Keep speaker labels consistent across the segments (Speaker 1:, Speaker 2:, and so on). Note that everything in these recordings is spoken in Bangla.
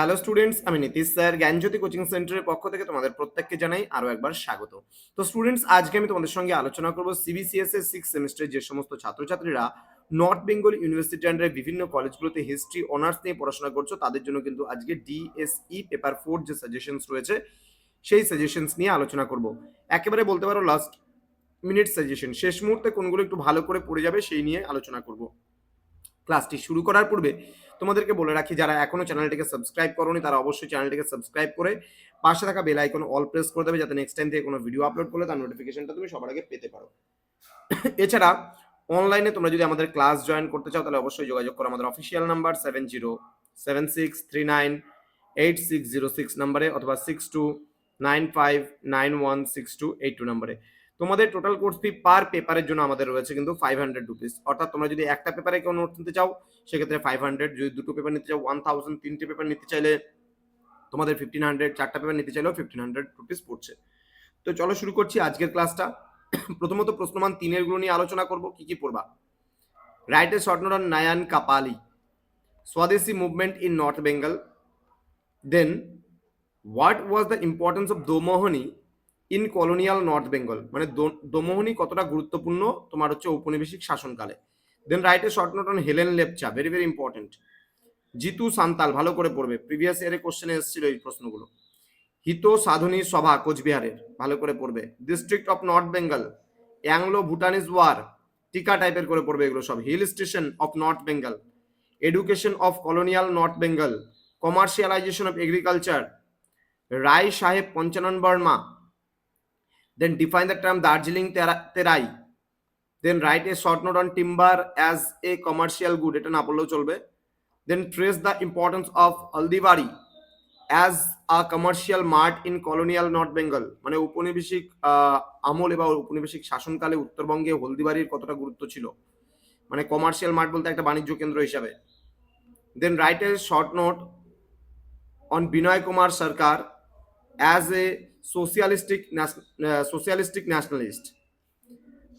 Speaker 1: হ্যালো স্টুডেন্টস আমি নীতিশ স্যার, জ্ঞানজ্যোতি কোচিং সেন্টারের পক্ষ থেকে তোমাদের প্রত্যেককে জানাই আরও একবার স্বাগত। তো স্টুডেন্টস আজকে আমি তোমাদের সঙ্গে আলোচনা করব সিবিসিএস এর সিক্স সেমিস্টারের যে সমস্ত ছাত্রছাত্রীরা নর্থ বেঙ্গল ইউনিভার্সিটি আন্ডারে বিভিন্ন কলেজগুলোতে হিস্ট্রি অনার্স নিয়ে পড়াশোনা করছ, তাদের জন্য কিন্তু আজকে ডিএসই পেপার ফোর যে সাজেশনস রয়েছে, সেই সাজেশনস নিয়ে আলোচনা করব। একেবারে বলতে পারো লাস্ট মিনিট সাজেশন শেষ মুহূর্তে কোনগুলো একটু ভালো করে পড়ে যাবে সেই নিয়ে আলোচনা করব। ক্লাসটি শুরু করার পূর্বে তোমাদেরকে বলে রাখি, যারা এখনও চ্যানেলটিকে সাবস্ক্রাইব করোনি, তারা অবশ্যই চ্যানেলটিকে সাবস্ক্রাইব করে পাশে থাকা বেল আইকন অল প্রেস করে দেবে, যাতে নেক্সট টাইম থেকে কোনো ভিডিও আপলোড করলে তার নোটিফিকেশনটা তুমি সবার আগে পেতে পারো। এছাড়া অনলাইনে তোমরা যদি আমাদের ক্লাস জয়েন করতে চাও, তাহলে অবশ্যই যোগাযোগ করো আমাদের official number seven zero seven six three nine eight six zero six নাম্বারে অথবা six two nine five nine one six two eight two নাম্বারে তোমাদের টোটাল কোর্স ফি পার পেপারের জন্য আমাদের রয়েছে কিন্তু ফাইভ হান্ড্রেড রুপিস অর্থাৎ তোমরা যদি একটা পেপারে কেউ নোট নিতে চাও, সেক্ষেত্রে ফাইভ হান্ড্রেড যদি দুটো পেপার নিতে চাও ওয়ান থাউজেন্ড তিনটে পেপার নিতে চাইলে তোমাদের ফিফটিন হান্ড্রেড চারটা পেপার নিতে চাইলেও ফিফটিন হান্ড্রেড রুপিস পড়ছে। তো চলো শুরু করছি আজকের ক্লাসটা প্রথমত প্রশ্নমান তিনেরগুলো নিয়ে আলোচনা করব, কি কি পড়বা? Write short note Nayan Kapali Swadeshi movement in north Bengal then what was the importance of Domohani in colonial north Bengal মানে দোমোহনি কতটা গুরুত্বপূর্ণ? তোমার হচ্ছে ঔপনিবেশিক শাসনকালে। Then write short note on Helen Lepcha very very important Jitu Santal, ভালো করে পড়বে। প্রিভিয়াস ইয়ারে কোশ্চেনে এসেছিল এই প্রশ্নগুলো। হিত সাধনী সভা, কোচবিহারের, ভালো করে পড়বে। District of north Bengal Anglo Bhutanese war টিকা টাইপের করে পড়বে এগুলো সব। Hill station of north Bengal education of colonial north Bengal commercialisation of agriculture Rai Sahib Panchanan Barma then define the term Darjeeling Terai. Then write a short note on timber as a commercial good. এটা না পড়লেও চলবে then trace the importance of Aldibari as a commercial mart in colonial North Bengal. মানে ঔপনিবেশিক আহ, আমল এবং ঔপনিবেশিক শাসনকালে উত্তরবঙ্গে হলদিবাড়ির কতটা গুরুত্ব ছিল মানে কমার্শিয়াল মার্ট বলতে একটা বাণিজ্য কেন্দ্র হিসাবে then write a short note on Binoy Kumar Sarkar as a nas- uh, socialistic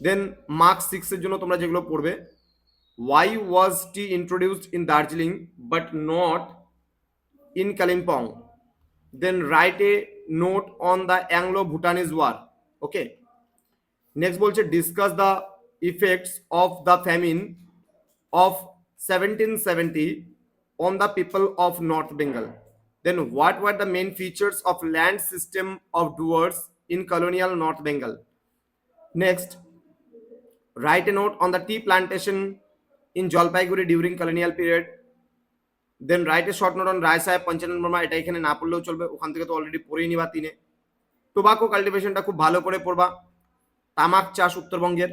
Speaker 1: then mark six এর জন্য তোমরা যেগুলো পড়বে why was tea introduced in Darjeeling but not in Kalimpong then write a note on the Anglo Bhutanese war okay next বলছে discuss the effects of the famine of 1770 on the people of North Bengal. Then, what were the main features of land system of doers in colonial North Bengal? Next, write a note on the tea plantation in Jalpaiguri during colonial period. Then write a short note on Rai Sahib Panchanan Burma. এটা এখানে না পড়লেও চলবে ওখান থেকে তো অলরেডি পড়েই নিবা তিনে টোবাকো কাল্টিভেশনটা খুব ভালো করে পড়বা তামাক চাষ উত্তরবঙ্গের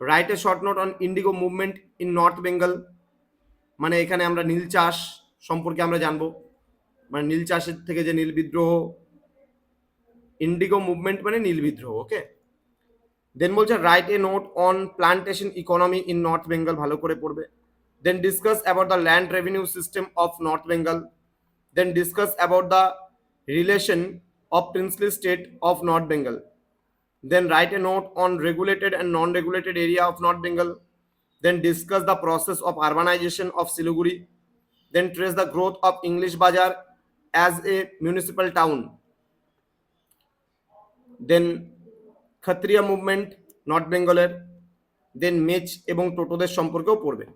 Speaker 1: write a short note on indigo movement in north Bengal মানে এখানে আমরা নীল চাষ সম্পর্কে আমরা জানব মানে নীল চাষের থেকে যে নীল বিদ্রোহ ইন্ডিগো মুভমেন্ট মানে নীল বিদ্রোহ ওকে দেন বলছে write a note on plantation economy in north Bengal ভালো করে পড়বে। Then discuss about the land revenue system of north Bengal then discuss about the relation of princely state of north Bengal then write a note on regulated and non-regulated area of North Bengal, then discuss the process of urbanization of Siliguri, then trace the growth of English Bazaar as a municipal town, then Khatriya movement north বেঙ্গলের দেন মেচ এবং টোটোদের সম্পর্কেও পড়বে।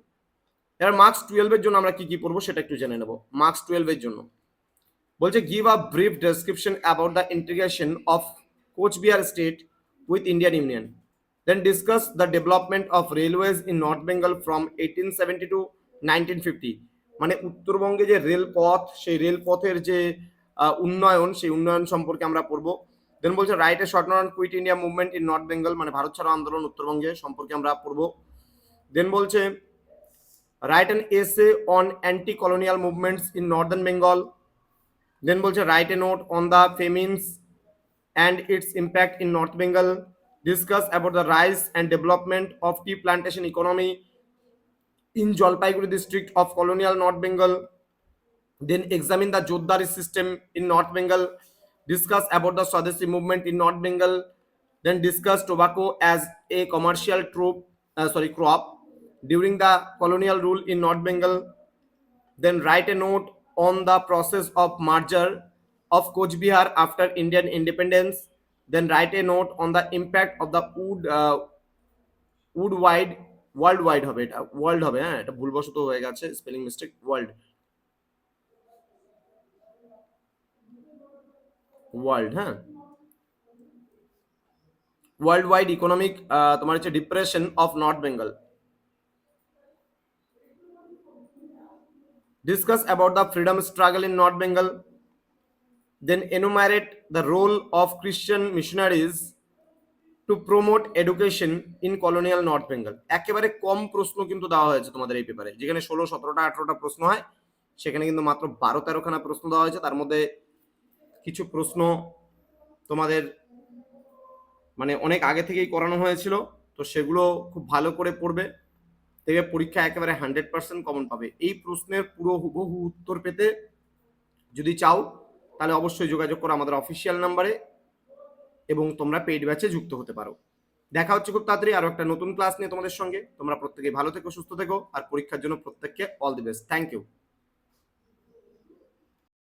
Speaker 1: এবার মার্কস টুয়েলভের জন্য আমরা কি কি পড়ব সেটা একটু জেনে নেব। মার্কস টুয়েলভের জন্য। বলছে give a brief description about the integration of Coochbehar state with Indian union then discuss the development of railways in north Bengal from eighteen seventy to nineteen fifty মানে উত্তরবঙ্গে যে রেলপথ, সেই রেলপথের যে উন্নয়ন, সেই উন্নয়ন সম্পর্কে আমরা পড়ব। দেন বলছে write a short note quit India movement in north Bengal মানে ভারত ছাড়ো আন্দোলন উত্তরবঙ্গে সম্পর্কে আমরা পড়ব। দেন বলছে write an essay on anti colonial movements in northern Bengal then বলছে write a note on the famines and its impact in north Bengal discuss about the rise and development of tea plantation economy in Jalpaiguri district of colonial North Bengal, then examine the Joddari system in North Bengal, discuss about the Swadeshi movement in North Bengal, then discuss tobacco as a commercial troop, uh, sorry, crop during the colonial rule in North Bengal, then write a note on the process of merger of Coach Bihar after Indian independence. Then write a note on the impact of the wood uh, wood wide world wide হবে এটা ওয়ার্ল্ড হবে হ্যাঁ এটা ভুলবশত হয়ে গেছে স্পেলিং মিস্টেক ওয়ার্ল্ড ওয়ার্ল্ড হ্যাঁ। ওয়ার্ল্ড ওয়াইড ইকোনমিক তোমার হচ্ছে depression of north Bengal discuss about the freedom struggle in North Bengal, then enumerate the role of Christian missionaries to promote education in colonial north Bengal একেবারে কম প্রশ্ন কিন্তু দেওয়া হয়েছে তোমাদের এই পেপারে যেখানে ষোলো, সতেরোটা, আঠারোটা প্রশ্ন হয়, সেখানে কিন্তু মাত্র বারো, তেরোখানা প্রশ্ন দেওয়া হয়েছে। তার মধ্যে কিছু প্রশ্ন তোমাদের মানে অনেক আগে থেকেই করানো হয়েছিল, তো সেগুলো খুব ভালো করে পড়বে। দেখবে পরীক্ষা একেবারে হান্ড্রেড পার্সেন্ট কমন পাবে। এই প্রশ্নের পুরো হুবহু উত্তর পেতে যদি চাও, তাহলে অবশ্যই যোগাযোগ করো আমাদের অফিসিয়াল নাম্বারে এবং তোমরা পেইড ব্যাচে যুক্ত হতে পারো। দেখা হচ্ছে খুব তাড়াতাড়ি আরও একটা নতুন ক্লাস নিয়ে তোমাদের সঙ্গে। তোমরা প্রত্যেকে ভালো থেকো, সুস্থ থেকো, আর পরীক্ষার জন্য প্রত্যেককে all the best thank you